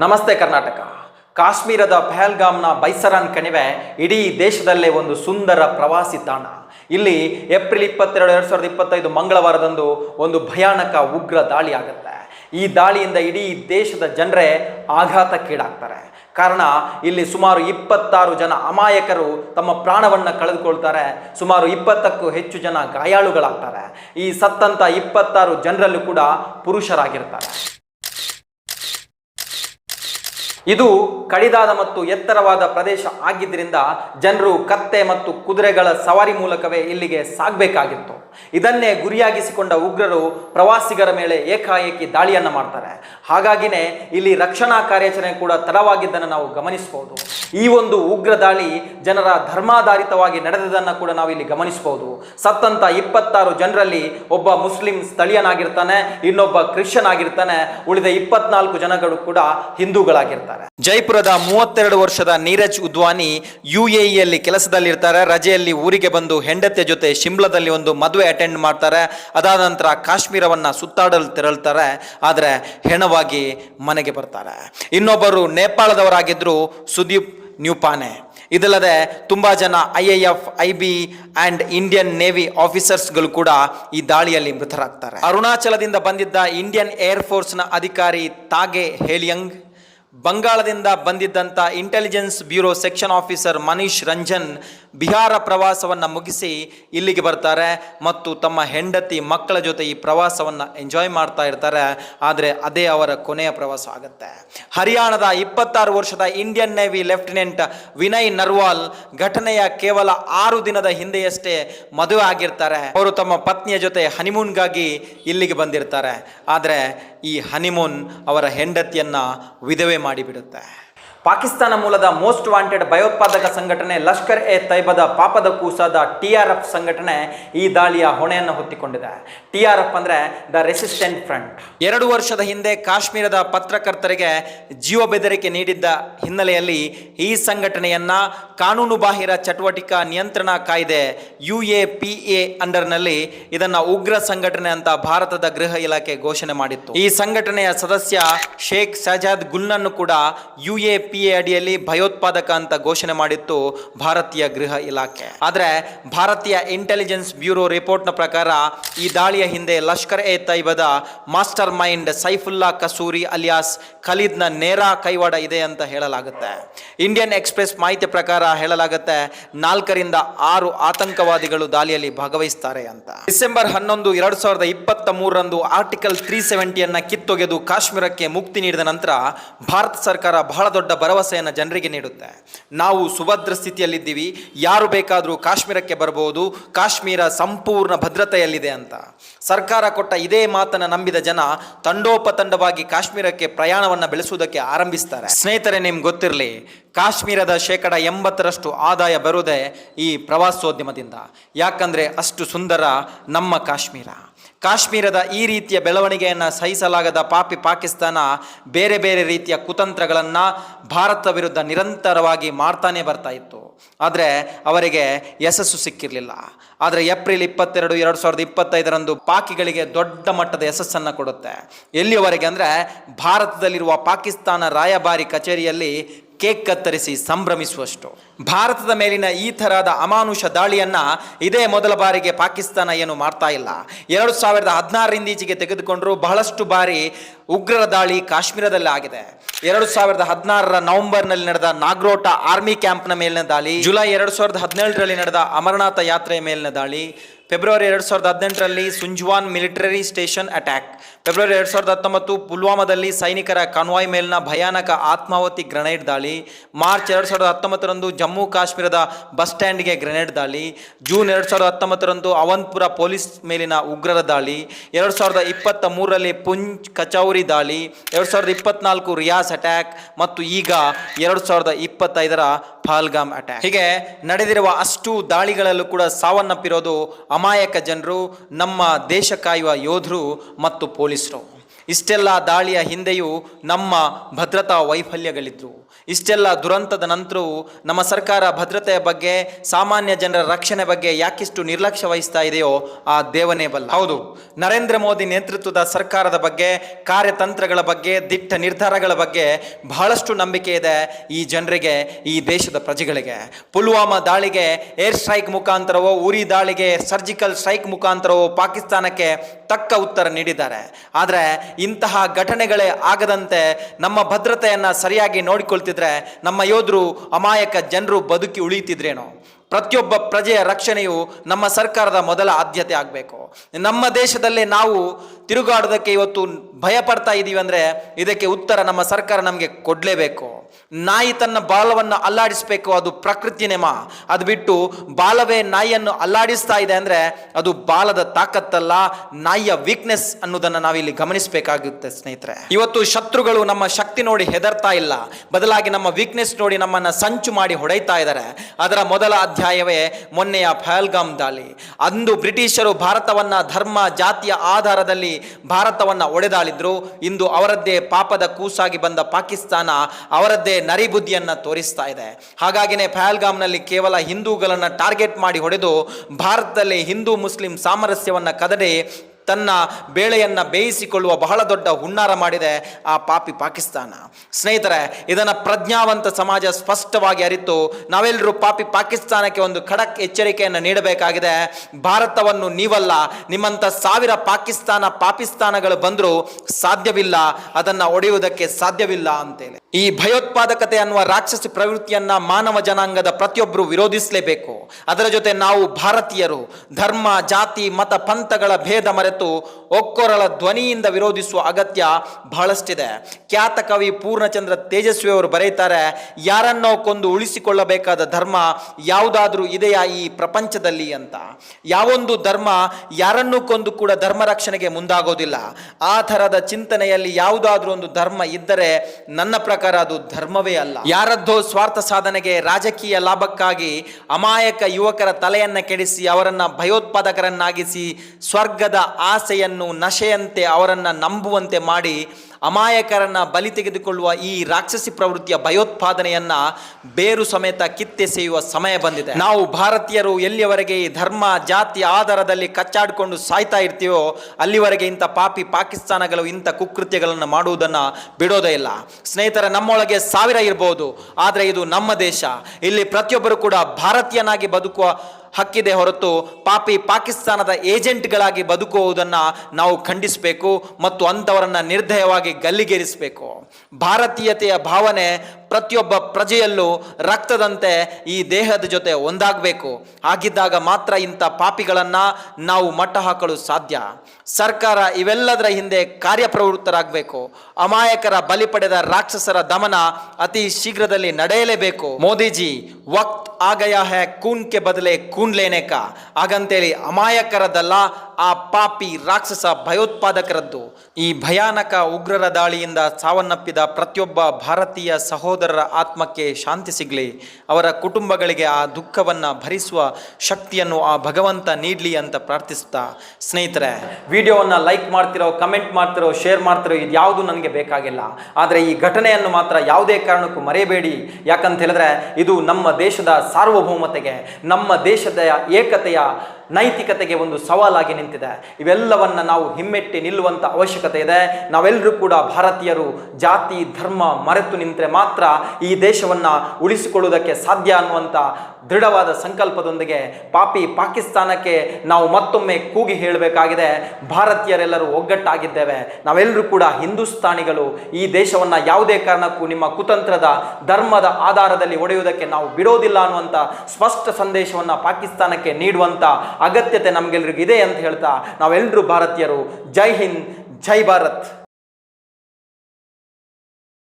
ನಮಸ್ತೆ ಕರ್ನಾಟಕ. ಕಾಶ್ಮೀರದ ಪೆಹಲ್ಗಾಮ್ನ ಬೈಸರಾನ್ ಕಣಿವೆ ಇಡೀ ದೇಶದಲ್ಲೇ ಒಂದು ಸುಂದರ ಪ್ರವಾಸಿ ತಾಣ. ಇಲ್ಲಿ ಏಪ್ರಿಲ್ ಇಪ್ಪತ್ತೆರಡು, ಎರಡು ಸಾವಿರದ ಇಪ್ಪತ್ತೈದು ಮಂಗಳವಾರದಂದು ಒಂದು ಭಯಾನಕ ಉಗ್ರ ದಾಳಿ ಆಗುತ್ತೆ. ಈ ದಾಳಿಯಿಂದ ಇಡೀ ದೇಶದ ಜನರೇ ಆಘಾತಕ್ಕೀಡಾಗ್ತಾರೆ. ಕಾರಣ, ಇಲ್ಲಿ ಸುಮಾರು ಇಪ್ಪತ್ತಾರು ಜನ ಅಮಾಯಕರು ತಮ್ಮ ಪ್ರಾಣವನ್ನು ಕಳೆದುಕೊಳ್ತಾರೆ. ಸುಮಾರು ಇಪ್ಪತ್ತಕ್ಕೂ ಹೆಚ್ಚು ಜನ ಗಾಯಾಳುಗಳಾಗ್ತಾರೆ. ಈ ಸತ್ತಂತ ಇಪ್ಪತ್ತಾರು ಜನರಲ್ಲೂ ಕೂಡ ಪುರುಷರಾಗಿರ್ತಾರೆ. ಇದು ಕಡಿದಾದ ಮತ್ತು ಎತ್ತರವಾದ ಪ್ರದೇಶ ಆಗಿದ್ದರಿಂದ ಜನರು ಕತ್ತೆ ಮತ್ತು ಕುದುರೆಗಳ ಸವಾರಿ ಮೂಲಕವೇ ಇಲ್ಲಿಗೆ ಸಾಗಬೇಕಾಗಿತ್ತು. ಇದನ್ನೇ ಗುರಿಯಾಗಿಸಿಕೊಂಡ ಉಗ್ರರು ಪ್ರವಾಸಿಗರ ಮೇಲೆ ಏಕಾಏಕಿ ದಾಳಿಯನ್ನು ಮಾಡ್ತಾರೆ. ಹಾಗಾಗಿನೇ ಇಲ್ಲಿ ರಕ್ಷಣಾ ಕಾರ್ಯಾಚರಣೆ ಕೂಡ ತಡವಾಗಿದ್ದನ್ನು ನಾವು ಗಮನಿಸಬಹುದು ಈ ಒಂದು ಉಗ್ರ ದಾಳಿ ಜನರ ಧರ್ಮಾಧಾರಿತವಾಗಿ ನಡೆದದನ್ನು ಕೂಡ ನಾವು ಇಲ್ಲಿ ಗಮನಿಸಬಹುದು ಸತ್ತಂತ ಇಪ್ಪತ್ತಾರು ಜನರಲ್ಲಿ ಒಬ್ಬ ಮುಸ್ಲಿಂ ಸ್ಥಳೀಯನಾಗಿರ್ತಾನೆ, ಇನ್ನೊಬ್ಬ ಕ್ರಿಶ್ಚಿಯನ್ ಆಗಿರ್ತಾನೆ ಉಳಿದ ಇಪ್ಪತ್ನಾಲ್ಕು ಜನಗಳು ಕೂಡ ಹಿಂದೂಗಳಾಗಿರ್ತಾರೆ. ಜೈಪುರದ ಮೂವತ್ತೆರಡು ವರ್ಷದ ನೀರಜ್ ಉದ್ವಾನಿ ಯು ಕೆಲಸದಲ್ಲಿ ಕೆಲಸದಲ್ಲಿರ್ತಾರೆ. ರಜೆಯಲ್ಲಿ ಊರಿಗೆ ಬಂದು ಹೆಂಡತಿಯ ಜೊತೆ ಶಿಮ್ಲಾದಲ್ಲಿ ಒಂದು ಮದುವೆ ಅಟೆಂಡ್ ಮಾಡ್ತಾರೆ. ಅದಾದ ನಂತರ ಕಾಶ್ಮೀರವನ್ನ ಸುತ್ತಾಡಲು ತೆರಳ್ತಾರೆ. ಆದರೆ ಹೆಣವಾಗಿ ಮನೆಗೆ ಬರ್ತಾರೆ. ಇನ್ನೊಬ್ಬರು ನೇಪಾಳದವರಾಗಿದ್ರು ಸುದೀಪ್ ನ್ಯೂಪಾನೆ. ಇದಲ್ಲದೆ ತುಂಬ ಜನ I A F, I B and Indian navy ಆಫೀಸರ್ಸ್ಗಳು ಕೂಡ ಈ ದಾಳಿಯಲ್ಲಿ ಮೃತರಾಗ್ತಾರೆ. ಅರುಣಾಚಲದಿಂದ ಬಂದಿದ್ದ ಇಂಡಿಯನ್ ಏರ್ ಫೋರ್ಸ್ನ ಅಧಿಕಾರಿ ತಾಗೆ ಹೇಲಿಯಂಗ್ ಬಂಗಾಳದಿಂದ ಬಂದಿದ್ದಂಥ intelligence bureau section officer Manish Ranjan Bihar ಪ್ರವಾಸವನ್ನು ಮುಗಿಸಿ ಇಲ್ಲಿಗೆ ಬರ್ತಾರೆ ಮತ್ತು ತಮ್ಮ ಹೆಂಡತಿ ಮಕ್ಕಳ ಜೊತೆ ಈ ಪ್ರವಾಸವನ್ನು ಎಂಜಾಯ್ ಮಾಡ್ತಾ ಇರ್ತಾರೆ. ಆದರೆ ಅದೇ ಅವರ ಕೊನೆಯ ಪ್ರವಾಸ ಆಗುತ್ತೆ. ಹರಿಯಾಣದ ಇಪ್ಪತ್ತಾರು ವರ್ಷದ Indian navy lieutenant Vinay Narwal ಘಟನೆಯ ಕೇವಲ ಆರು ದಿನದ ಹಿಂದೆಯಷ್ಟೇ ಮದುವೆ ಆಗಿರ್ತಾರೆ. ಅವರು ತಮ್ಮ ಪತ್ನಿಯ ಜೊತೆ ಹನಿಮೂನ್ಗಾಗಿ ಇಲ್ಲಿಗೆ ಬಂದಿರ್ತಾರೆ. ಆದರೆ ಈ ಹನಿಮೂನ್ ಅವರ ಹೆಂಡತಿಯನ್ನು ವಿಧವೆ ಮಾಡಿಬಿಡುತ್ತೆ. ಪಾಕಿಸ್ತಾನ ಮೂಲದ ಮೋಸ್ಟ್ ವಾಂಟೆಡ್ ಭಯೋತ್ಪಾದಕ ಸಂಘಟನೆ ಲಷ್ಕರ್ ಎ ತೈಬದ ಪಾಪದ ಕೂಸಾದ ಟಿ ಆರ್ ಎಫ್ ಸಂಘಟನೆ ಈ ದಾಳಿಯ ಹೊಣೆಯನ್ನು ಹೊತ್ತಿಕೊಂಡಿದೆ. ಟಿ ಆರ್ ಎಫ್ ಅಂದ್ರೆ ದ ರೆಸಿಸ್ಟೆಂಟ್ ಫ್ರಂಟ್. ಎರಡು ವರ್ಷದ ಹಿಂದೆ ಕಾಶ್ಮೀರದ ಪತ್ರಕರ್ತರಿಗೆ ಜೀವ ಬೆದರಿಕೆ ನೀಡಿದ್ದ ಹಿನ್ನೆಲೆಯಲ್ಲಿ ಈ ಸಂಘಟನೆಯನ್ನ ಕಾನೂನು ಬಾಹಿರ ಚಟುವಟಿಕಾ ನಿಯಂತ್ರಣ ಕಾಯ್ದೆ ಯು ಎ ಪಿ ಎ ಅಂಡರ್ನಲ್ಲಿ ಇದನ್ನ ಉಗ್ರ ಸಂಘಟನೆ ಅಂತ ಭಾರತದ ಗೃಹ ಇಲಾಖೆ ಘೋಷಣೆ ಮಾಡಿತ್ತು. ಈ ಸಂಘಟನೆಯ ಸದಸ್ಯ ಶೇಖ್ ಸಜಾದ್ ಗುಲ್ನನ್ನು ಕೂಡ ಯು ಎ ಪಿ ಎ ಅಡಿಯಲ್ಲಿ ಭಯೋತ್ಪಾದಕ ಅಂತ ಘೋಷಣೆ ಮಾಡಿತ್ತು ಭಾರತೀಯ ಗೃಹ ಇಲಾಖೆ. ಆದರೆ ಭಾರತೀಯ ಇಂಟೆಲಿಜೆನ್ಸ್ ಬ್ಯೂರೋ ರಿಪೋರ್ಟ್ನ ಪ್ರಕಾರ ಈ ದಾಳಿಯ ಹಿಂದೆ Lashkar e ತೈಬದ master mind Saifullah Kasuri alias ಖಲೀದ್ನ ನೇರ ಕೈವಾಡ ಇದೆ ಅಂತ ಹೇಳಲಾಗುತ್ತೆ. ಇಂಡಿಯನ್ ಎಕ್ಸ್ಪ್ರೆಸ್ ಮಾಹಿತಿ ಪ್ರಕಾರ ಹೇಳಲಾಗುತ್ತೆ ನಾಲ್ಕರಿಂದ ಆರು ಆತಂಕವಾದಿಗಳು ದಾಳಿಯಲ್ಲಿ ಭಾಗವಹಿಸ್ತಾರೆ ಅಂತ. ಡಿಸೆಂಬರ್ ಹನ್ನೊಂದು ಎರಡು ಸಾವಿರದ ಇಪ್ಪತ್ತ ಮೂರರಂದು ಆರ್ಟಿಕಲ್ ತ್ರೀ ಸೆವೆಂಟಿಯನ್ನ ಕಿತ್ತೊಗೆದು ಕಾಶ್ಮೀರಕ್ಕೆ ಮುಕ್ತಿ ನೀಡಿದ ನಂತರ ಭಾರತ ಸರ್ಕಾರ ಬಹಳ ದೊಡ್ಡ ಭರವಸೆಯನ್ನು ಜನರಿಗೆ ನೀಡುತ್ತೆ. ನಾವು ಸುಭದ್ರ ಸ್ಥಿತಿಯಲ್ಲಿದ್ದೀವಿ, ಯಾರು ಬೇಕಾದರೂ ಕಾಶ್ಮೀರಕ್ಕೆ ಬರಬಹುದು ಕಾಶ್ಮೀರ ಸಂಪೂರ್ಣ ಭದ್ರತೆಯಲ್ಲಿದೆ ಅಂತ. ಸರ್ಕಾರ ಕೊಟ್ಟ ಇದೇ ಮಾತನ್ನು ನಂಬಿದ ಜನ ತಂಡೋಪತಂಡವಾಗಿ ಕಾಶ್ಮೀರಕ್ಕೆ ಪ್ರಯಾಣವನ್ನು ಬೆಳೆಸುವುದಕ್ಕೆ ಆರಂಭಿಸ್ತಾರೆ. ಸ್ನೇಹಿತರೆ, ನಿಮ್ಗೆ ಗೊತ್ತಿರಲಿ, ಕಾಶ್ಮೀರದ ಶೇಕಡ ಎಂಬತ್ತರಷ್ಟು ಆದಾಯ ಬರುವುದೇ ಈ ಪ್ರವಾಸೋದ್ಯಮದಿಂದ. ಯಾಕಂದರೆ ಅಷ್ಟು ಸುಂದರ ನಮ್ಮ ಕಾಶ್ಮೀರ. ಕಾಶ್ಮೀರದ ಈ ರೀತಿಯ ಬೆಳವಣಿಗೆಯನ್ನು ಸಹಿಸಲಾಗದ ಪಾಪಿ ಪಾಕಿಸ್ತಾನ ಬೇರೆ ಬೇರೆ ರೀತಿಯ ಕುತಂತ್ರಗಳನ್ನು ಭಾರತ ವಿರುದ್ಧ ನಿರಂತರವಾಗಿ ಮಾಡ್ತಾನೆ ಬರ್ತಾ ಇತ್ತು. ಆದರೆ ಅವರಿಗೆ ಯಶಸ್ಸು ಸಿಕ್ಕಿರಲಿಲ್ಲ. ಆದರೆ ಏಪ್ರಿಲ್ ಇಪ್ಪತ್ತೆರಡು, ಎರಡು ಸಾವಿರದ ಇಪ್ಪತ್ತೈದರಂದು ಪಾಕಿಗಳಿಗೆ ದೊಡ್ಡ ಮಟ್ಟದ ಯಶಸ್ಸನ್ನು ಕೊಡುತ್ತೆ. ಎಲ್ಲಿಯವರೆಗೆ ಅಂದರೆ ಭಾರತದಲ್ಲಿರುವ ಪಾಕಿಸ್ತಾನ ರಾಯಭಾರಿ ಕಚೇರಿಯಲ್ಲಿ ಕೇಕ್ ಕತ್ತರಿಸಿ ಸಂಭ್ರಮಿಸುವಷ್ಟು. ಭಾರತದ ಮೇಲಿನ ಈ ಥರದ ಅಮಾನುಷ ದಾಳಿಯನ್ನ ಇದೇ ಮೊದಲ ಬಾರಿಗೆ ಪಾಕಿಸ್ತಾನ ಏನು ಮಾಡ್ತಾ ಇಲ್ಲ. ಎರಡು ಸಾವಿರದ ಹದಿನಾರರಿಂದ ಈಚೆಗೆ ತೆಗೆದುಕೊಂಡರೂ ಬಹಳಷ್ಟು ಬಾರಿ ಉಗ್ರರ ದಾಳಿ ಕಾಶ್ಮೀರದಲ್ಲಿ ಆಗಿದೆ. ಎರಡು ಸಾವಿರದ ಹದಿನಾರರ ನವೆಂಬರ್ನಲ್ಲಿ ನಡೆದ ನಾಗ್ರೋಟ ಆರ್ಮಿ ಕ್ಯಾಂಪ್ನ ಮೇಲಿನ ದಾಳಿ, ಜುಲೈ ಎರಡು ಸಾವಿರದ ಹದಿನೇಳರಲ್ಲಿ ನಡೆದ ಅಮರನಾಥ ಯಾತ್ರೆಯ ಮೇಲಿನ ದಾಳಿ ಫೆಬ್ರವರಿ ಎರಡು ಸಾವಿರದ ಹದಿನೆಂಟರಲ್ಲಿ Sunjwan military station attack. February ಎರಡು ಸಾವಿರದ ಹತ್ತೊಂಬತ್ತು ಪುಲ್ವಾಮಾದಲ್ಲಿ ಸೈನಿಕರ ಕನ್ವಾಯ್ ಮೇಲಿನ ಭಯಾನಕ ಆತ್ಮಾವತಿ ಗ್ರೆನೇಡ್ ದಾಳಿ. ಮಾರ್ಚ್ ಎರಡು ಸಾವಿರದ ಹತ್ತೊಂಬತ್ತರಂದು ಜಮ್ಮು ಕಾಶ್ಮೀರದ ಬಸ್ ಸ್ಟ್ಯಾಂಡ್ಗೆ ಗ್ರೆನೇಡ್ ದಾಳಿ. ಜೂನ್ ಎರಡು ಸಾವಿರದ ಹತ್ತೊಂಬತ್ತರಂದು ಅವಂತ್ಪುರ ಪೊಲೀಸ್ ಮೇಲಿನ ಉಗ್ರರ ದಾಳಿ. ಎರಡು ಸಾವಿರದ ಇಪ್ಪತ್ತ ಮೂರರಲ್ಲಿ ಪುಂಜ್ ಕಚೌರಿ ದಾಳಿ. ಎರಡು ಸಾವಿರದ ಇಪ್ಪತ್ನಾಲ್ಕು ರಿಯಾಸ್ ಅಟ್ಯಾಕ್. ಮತ್ತು ಈಗ ಎರಡು ಸಾವಿರದ ಇಪ್ಪತ್ತೈದರ ಫಾಲ್ಗಾಮ್ ಅಟ್ಯಾಕ್ ಹೀಗೆ ನಡೆದಿರುವ ಅಷ್ಟು ದಾಳಿಗಳಲ್ಲೂ ಕೂಡ ಸಾವನ್ನಪ್ಪಿರೋದು ಅಮಾಯಕ ಜನರು, ನಮ್ಮ ದೇಶ ಕಾಯುವ ಯೋಧರು ಮತ್ತು ಪೊಲೀಸರು. ಇಷ್ಟೆಲ್ಲ ದಾಳಿಯ ಹಿಂದೆಯೂ ನಮ್ಮ ಭದ್ರತಾ ವೈಫಲ್ಯಗಳಿದ್ದವು ಇಷ್ಟೆಲ್ಲ ದುರಂತದ ನಂತರವೂ ನಮ್ಮ ಸರ್ಕಾರ ಭದ್ರತೆಯ ಬಗ್ಗೆ, ಸಾಮಾನ್ಯ ಜನರ ರಕ್ಷಣೆ ಬಗ್ಗೆ ಯಾಕಿಷ್ಟು ನಿರ್ಲಕ್ಷ್ಯ ವಹಿಸ್ತಾ ಇದೆಯೋ ಆ ದೇವನೇ ಬಲ್ಲ. ಹೌದು, ನರೇಂದ್ರ ಮೋದಿ ನೇತೃತ್ವದ ಸರ್ಕಾರದ ಬಗ್ಗೆ, ಕಾರ್ಯತಂತ್ರಗಳ ಬಗ್ಗೆ, ದಿಟ್ಟ ನಿರ್ಧಾರಗಳ ಬಗ್ಗೆ ಬಹಳಷ್ಟು ನಂಬಿಕೆ ಇದೆ ಈ ಜನರಿಗೆ, ಈ ದೇಶದ ಪ್ರಜೆಗಳಿಗೆ. ಪುಲ್ವಾಮಾ ದಾಳಿಗೆ ಏರ್ ಸ್ಟ್ರೈಕ್ ಮುಖಾಂತರವೋ, ಉರಿ ದಾಳಿಗೆ ಸರ್ಜಿಕಲ್ ಸ್ಟ್ರೈಕ್ ಮುಖಾಂತರವೋ ಪಾಕಿಸ್ತಾನಕ್ಕೆ ತಕ್ಕ ಉತ್ತರ ನೀಡಿದ್ದಾರೆ. ಆದರೆ ಇಂತಹ ಘಟನೆಗಳೇ ಆಗದಂತೆ ನಮ್ಮ ಭದ್ರತೆಯನ್ನು ಸರಿಯಾಗಿ ನೋಡಿಕೊಳ್ತಿದ್ರೆ ನಮ್ಮ ಯೋಧರು ಅಮಾಯಕ ಜನರು ಬದುಕಿ ಉಳಿತಿದ್ರೇನೋ ಪ್ರತಿಯೊಬ್ಬ ಪ್ರಜೆಯ ರಕ್ಷಣೆಯು ನಮ್ಮ ಸರ್ಕಾರದ ಮೊದಲ ಆದ್ಯತೆ ಆಗಬೇಕು. ನಮ್ಮ ದೇಶದಲ್ಲೇ ನಾವು ತಿರುಗಾಡೋದಕ್ಕೆ ಇವತ್ತು ಭಯ ಪಡ್ತಾ ಇದ್ದೀವಿ ಅಂದರೆ ಇದಕ್ಕೆ ಉತ್ತರ ನಮ್ಮ ಸರ್ಕಾರ ನಮಗೆ ಕೊಡಲೇಬೇಕು. ನಾಯಿ ತನ್ನ ಬಾಲವನ್ನು ಅಲ್ಲಾಡಿಸಬೇಕು, ಅದು ಪ್ರಕೃತಿ ನೆಮ. ಅದು ಬಿಟ್ಟು ಬಾಲವೇ ನಾಯಿಯನ್ನು ಅಲ್ಲಾಡಿಸ್ತಾ ಇದೆ ಅಂದರೆ ಅದು ಬಾಲದ ತಾಕತ್ತಲ್ಲ, ನಾಯಿಯ ವೀಕ್ನೆಸ್ ಅನ್ನೋದನ್ನು ನಾವಿಲ್ಲಿ ಗಮನಿಸಬೇಕಾಗುತ್ತೆ ಸ್ನೇಹಿತರೆ. ಇವತ್ತು ಶತ್ರುಗಳು ನಮ್ಮ ಶಕ್ತಿ ನೋಡಿ ಹೆದರ್ತಾ ಇಲ್ಲ. ಬದಲಾಗಿ ನಮ್ಮ ವೀಕ್ನೆಸ್ ನೋಡಿ ನಮ್ಮನ್ನು ಸಂಚು ಮಾಡಿ ಹೊಡೆಯುತ್ತಾ ಇದ್ದಾರೆ. ಅದರ ಮೊದಲ ಅಧ್ಯಾಯವೇ ಮೊನ್ನೆಯ ಫಹಲ್ಗಾಮ್ ದಾಳಿ ಅಂದು ಬ್ರಿಟಿಷರು ಭಾರತವನ್ನ ಧರ್ಮ, ಜಾತಿಯ ಆಧಾರದಲ್ಲಿ ಭಾರತವನ್ನ ಒಡೆದಾಳಿದ್ರು. ಇಂದು ಅವರದ್ದೇ ಪಾಪದ ಕೂಸಾಗಿ ಬಂದ ಪಾಕಿಸ್ತಾನ ಅವರದ್ದೇ ನರಿಬುದ್ಧಿಯನ್ನು ತೋರಿಸ್ತಾ ಇದೆ. ಹಾಗಾಗಿನೇ ಫಹಲ್ಗಾಮ್ನಲ್ಲಿ ಕೇವಲ ಹಿಂದೂಗಳನ್ನು ಟಾರ್ಗೆಟ್ ಮಾಡಿ ಹೊಡೆದು ಭಾರತದಲ್ಲಿ ಹಿಂದೂ ಮುಸ್ಲಿಂ ಸಾಮರಸ್ಯವನ್ನ ಕದಡಿ ತನ್ನ ಬೇಳೆಯನ್ನ ಬೇಯಿಸಿಕೊಳ್ಳುವ ಬಹಳ ದೊಡ್ಡ ಹುನ್ನಾರ ಮಾಡಿದೆ ಆ ಪಾಪಿ ಪಾಕಿಸ್ತಾನ. ಸ್ನೇಹಿತರೆ, ಇದನ್ನು ಪ್ರಜ್ಞಾವಂತ ಸಮಾಜ ಸ್ಪಷ್ಟವಾಗಿ ಅರಿತು ನಾವೆಲ್ಲರೂ ಪಾಪಿ ಪಾಕಿಸ್ತಾನಕ್ಕೆ ಒಂದು ಖಡಕ್ ಎಚ್ಚರಿಕೆಯನ್ನು ನೀಡಬೇಕಾಗಿದೆ. ಭಾರತವನ್ನು ನೀವಲ್ಲ ನಿಮ್ಮಂಥ ಸಾವಿರ ಪಾಕಿಸ್ತಾನ ಪಾಕಿಸ್ತಾನಗಳು ಬಂದರೂ ಸಾಧ್ಯವಿಲ್ಲ, ಅದನ್ನು ಒಡೆಯುವುದಕ್ಕೆ ಸಾಧ್ಯವಿಲ್ಲ ಅಂತೇಳಿ. ಈ ಭಯೋತ್ಪಾದಕತೆ ಅನ್ನುವ ರಾಕ್ಷಸಿ ಪ್ರವೃತ್ತಿಯನ್ನ ಮಾನವ ಜನಾಂಗದ ಪ್ರತಿಯೊಬ್ಬರು ವಿರೋಧಿಸಲೇಬೇಕು. ಅದರ ಜೊತೆ ನಾವು ಭಾರತೀಯರು, ಧರ್ಮ, ಜಾತಿ, ಮತ, ಪಂಥಗಳ ಭೇದ ಮರೆತು ಒಕ್ಕೊರಳ ಧ್ವನಿಯಿಂದ ವಿರೋಧಿಸುವ ಅಗತ್ಯ ಬಹಳಷ್ಟಿದೆ. ಖ್ಯಾತ ಕವಿ ಪೂರ್ಣಚಂದ್ರ ತೇಜಸ್ವಿ ಅವರು ಬರೆಯುತ್ತಾರೆ, ಯಾರನ್ನೋ ಕೊಂದು ಉಳಿಸಿಕೊಳ್ಳಬೇಕಾದ ಧರ್ಮ ಯಾವುದಾದ್ರೂ ಇದೆಯಾ ಈ ಪ್ರಪಂಚದಲ್ಲಿ? ಅಂತ. ಯಾವೊಂದು ಧರ್ಮ ಯಾರನ್ನೂ ಕೊಂದು ಕೂಡ ಧರ್ಮ ರಕ್ಷಣೆಗೆ ಮುಂದಾಗೋದಿಲ್ಲ. ಆ ಥರದ ಚಿಂತನೆಯಲ್ಲಿ ಯಾವುದಾದ್ರೂ ಒಂದು ಧರ್ಮ ಇದ್ದರೆ ನನ್ನ ಪ್ರಕಾರ ಅದು ಧರ್ಮವೇ ಅಲ್ಲ. ಯಾರದ್ದೋ ಸ್ವಾರ್ಥ ಸಾಧನೆಗೆ ರಾಜಕೀಯ ಲಾಭಕ್ಕಾಗಿ ಅಮಾಯಕ ಯುವಕರ ತಲೆಯನ್ನ ಕೆಡಿಸಿ ಅವರನ್ನ ಭಯೋತ್ಪಾದಕರನ್ನಾಗಿಸಿ ಸ್ವರ್ಗದ ಆಸೆಯನ್ನು ನಶೆಯಂತೆ ಅವರನ್ನು ನಂಬುವಂತೆ ಮಾಡಿ ಅಮಾಯಕರನ್ನ ಬಲಿ ತೆಗೆದುಕೊಳ್ಳುವ ಈ ರಾಕ್ಷಸಿ ಪ್ರವೃತ್ತಿಯ ಭಯೋತ್ಪಾದನೆಯನ್ನ ಬೇರು ಸಮೇತ ಕಿತ್ತೆಸೆಯುವ ಸಮಯ ಬಂದಿದೆ. ನಾವು ಭಾರತೀಯರು ಎಲ್ಲಿಯವರೆಗೆ ಈ ಧರ್ಮ, ಜಾತಿ, ಆಧಾರದಲ್ಲಿ ಕಚ್ಚಾಡಿಕೊಂಡು ಸಾಯ್ತಾ ಇರ್ತೀವೋ ಅಲ್ಲಿವರೆಗೆ ಇಂಥ ಪಾಪಿ ಪಾಕಿಸ್ತಾನಗಳು, ಇಂಥ ಕುಕೃತ್ಯಗಳನ್ನು ಮಾಡುವುದನ್ನು ಬಿಡೋದೇ ಇಲ್ಲ. ಸ್ನೇಹಿತರ, ನಮ್ಮೊಳಗೆ ಸಾವಿರ ಇರಬಹುದು ಆದರೆ ಇದು ನಮ್ಮ ದೇಶ. ಇಲ್ಲಿ ಪ್ರತಿಯೊಬ್ಬರು ಕೂಡ ಭಾರತೀಯನಾಗಿ ಬದುಕುವ ಹಕ್ಕಿದೆ ಹೊರತು ಪಾಪಿ ಪಾಕಿಸ್ತಾನದ ಏಜೆಂಟ್ಗಳಾಗಿ ಬದುಕುವುದನ್ನು ನಾವು ಖಂಡಿಸಬೇಕು ಮತ್ತು ಅಂಥವರನ್ನು ನಿರ್ದಯವಾಗಿ ಗಲ್ಲಿಗೇರಿಸಬೇಕು. ಭಾರತೀಯತೆಯ ಭಾವನೆ ಪ್ರತಿಯೊಬ್ಬ ಪ್ರಜೆಯಲ್ಲೂ ರಕ್ತದಂತೆ ಈ ದೇಹದ ಜೊತೆ ಒಂದಾಗಬೇಕು. ಹಾಗಿದ್ದಾಗ ಮಾತ್ರ ಇಂಥ ಪಾಪಿಗಳನ್ನು ನಾವು ಮಟ್ಟ ಹಾಕಲು ಸಾಧ್ಯ. ಸರ್ಕಾರ ಇವೆಲ್ಲದರ ಹಿಂದೆ ಕಾರ್ಯಪ್ರವೃತ್ತರಾಗಬೇಕು. ಅಮಾಯಕರ ಬಲಿ ಪಡೆದ ರಾಕ್ಷಸರ ದಮನ ಅತಿ ಶೀಘ್ರದಲ್ಲಿ ನಡೆಯಲೇಬೇಕು. ಮೋದಿಜಿ, ವಕ್ತ್ ಆಗಯ ಗಯಾ ಹೇ ಕೂನ್ ಕೆ ಬದಲೆ ಕೂನ್ ಲೇನೆ ಕಾ. ಹಾಗಂತೇಳಿ ಅಮಾಯಕರದಲ್ಲ, ಆ ಪಾಪಿ ರಾಕ್ಷಸ ಭಯೋತ್ಪಾದಕರದ್ದು. ಈ ಭಯಾನಕ ಉಗ್ರರ ದಾಳಿಯಿಂದ ಸಾವನ್ನಪ್ಪಿದ ಪ್ರತಿಯೊಬ್ಬ ಭಾರತೀಯ ಸಹೋದರರ ಆತ್ಮಕ್ಕೆ ಶಾಂತಿ ಸಿಗಲಿ. ಅವರ ಕುಟುಂಬಗಳಿಗೆ ಆ ದುಃಖವನ್ನು ಭರಿಸುವ ಶಕ್ತಿಯನ್ನು ಆ ಭಗವಂತ ನೀಡಲಿ ಅಂತ ಪ್ರಾರ್ಥಿಸ್ತಾ ಸ್ನೇಹಿತರೆ, ವಿಡಿಯೋವನ್ನು ಲೈಕ್ ಮಾಡ್ತಿರೋ, ಕಮೆಂಟ್ ಮಾಡ್ತಿರೋ, ಶೇರ್ ಮಾಡ್ತಿರೋ ಇದು ಯಾವುದು ನನಗೆ ಬೇಕಾಗಿಲ್ಲ. ಆದರೆ ಈ ಘಟನೆಯನ್ನು ಮಾತ್ರ ಯಾವುದೇ ಕಾರಣಕ್ಕೂ ಮರೆಯಬೇಡಿ. ಯಾಕಂತ ಹೇಳಿದ್ರೆ ಇದು ನಮ್ಮ ದೇಶದ ಸಾರ್ವಭೌಮತೆಗೆ, ನಮ್ಮ ದೇಶದ ಏಕತೆಯ ನೈತಿಕತೆಗೆ ಒಂದು ಸವಾಲಾಗಿ ನಿಂತಿದೆ. ಇವೆಲ್ಲವನ್ನ ನಾವು ಹಿಮ್ಮೆಟ್ಟಿ ನಿಲ್ಲುವಂಥ ಅವಶ್ಯಕತೆ ಇದೆ. ನಾವೆಲ್ಲರೂ ಕೂಡ ಭಾರತೀಯರು, ಜಾತಿ, ಧರ್ಮ, ಮರೆತು ನಿಂತರೆ ಮಾತ್ರ ಈ ದೇಶವನ್ನು ಉಳಿಸಿಕೊಳ್ಳುವುದಕ್ಕೆ ಸಾಧ್ಯ ಅನ್ನುವಂಥ ದೃಢವಾದ ಸಂಕಲ್ಪದೊಂದಿಗೆ ಪಾಪಿ ಪಾಕಿಸ್ತಾನಕ್ಕೆ ನಾವು ಮತ್ತೊಮ್ಮೆ ಕೂಗಿ ಹೇಳಬೇಕಾಗಿದೆ. ಭಾರತೀಯರೆಲ್ಲರೂ ಒಗ್ಗಟ್ಟಾಗಿದ್ದೇವೆ. ನಾವೆಲ್ಲರೂ ಕೂಡ ಹಿಂದೂಸ್ತಾನಿಗಳು ಈ ದೇಶವನ್ನು ಯಾವುದೇ ಕಾರಣಕ್ಕೂ ನಿಮ್ಮ ಕುತಂತ್ರದ, ಧರ್ಮದ ಆಧಾರದಲ್ಲಿ ಒಡೆಯುವುದಕ್ಕೆ ನಾವು ಬಿಡೋದಿಲ್ಲ ಅನ್ನುವಂಥ ಸ್ಪಷ್ಟ ಸಂದೇಶವನ್ನು ಪಾಕಿಸ್ತಾನಕ್ಕೆ ನೀಡುವಂಥ ಅಗತ್ಯತೆ ನಮಗೆಲ್ರಿಗೂ ಇದೆ ಅಂತ ಹೇಳ್ತಾ ನಾವೆಲ್ಲರೂ ಭಾರತೀಯರು. ಜೈ ಹಿಂದ್ ಜೈ ಭಾರತ್.